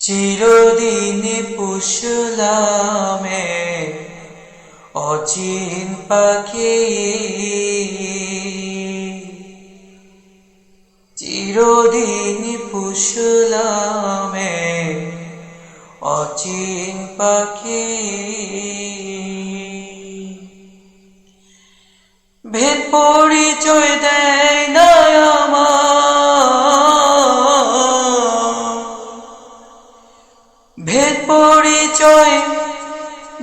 চিরদিন পুষলামে অচিন পাখি। চিরদিন পুষলামে অচিন পাখি। ভেদ পরিচয় দেয় না আমার। ভেদ পরিচয়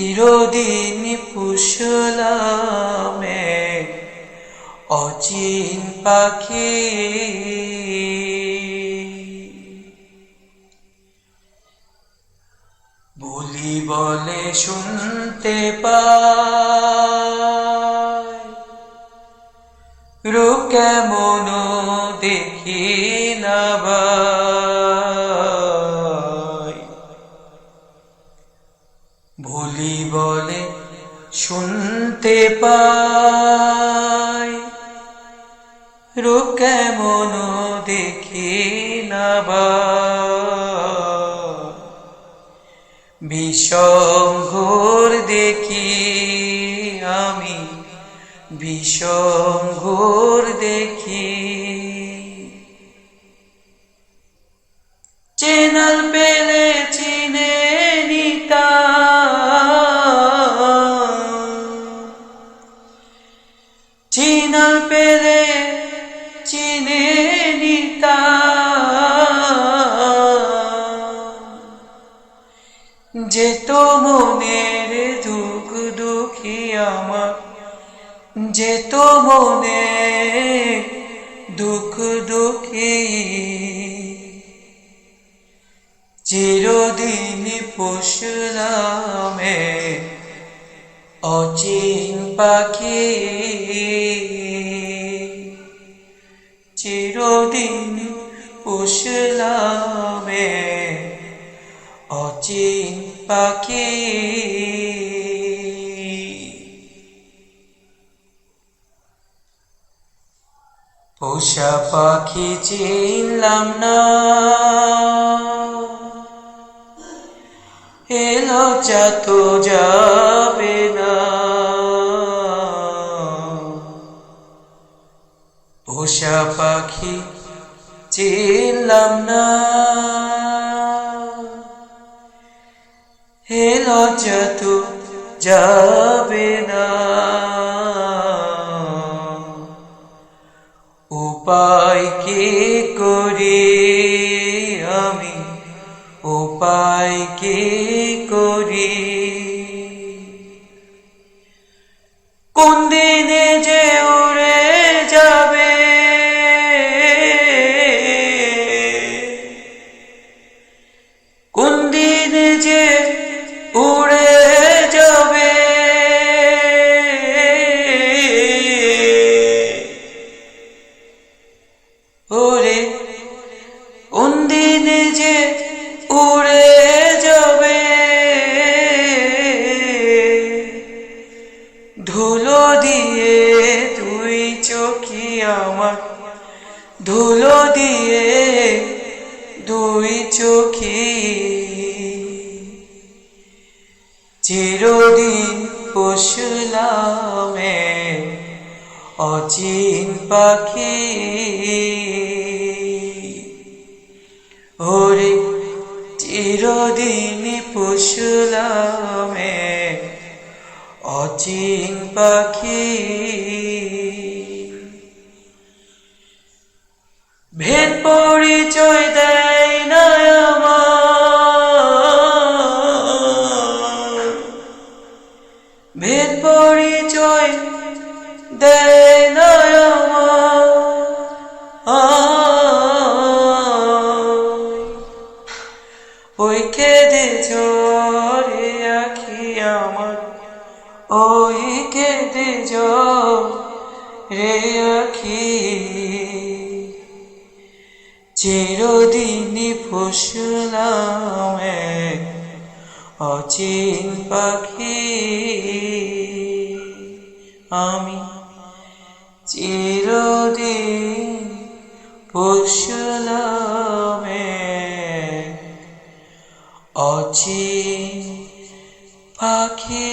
চিরদিন পুষলামে অচিন পাখি। বলি বলে শুনতে পাই রূপ কেমন বলে শুনতে পাই। রূপ কেমন দেখি না বিষম ঘোর দেখি আমি, বিষম ঘোর দেখি। চেনাল পেলে চিনাল পেরে চিনে নিতা যে তো মনের দুঃখ দুঃখী আমার, যে তো মনে দুঃখ দুঃখী। চিরদিন পুষলামে অচিন পাখি। চিরদিন পুষলামে। অচিন পাখি। পোষা পাখি চিনলাম না। এলো যত যাবে না। পোষা পাখি চিনলাম না। এলো যত যাবে না। উপায় কি করি আমি? উপায় কি করি? কোন দিনে যে চিরদিন পশুলামে অচিন পাখি। ওরে চিরদিন পুষলামে অচিন পাখি। ভেদ পরিচয় ওই কেঁদে রে আখি। চিরদিনই ফুসলাম অচিন পাখি। আমি চিরদিন ফুসলাম অচিন পাখি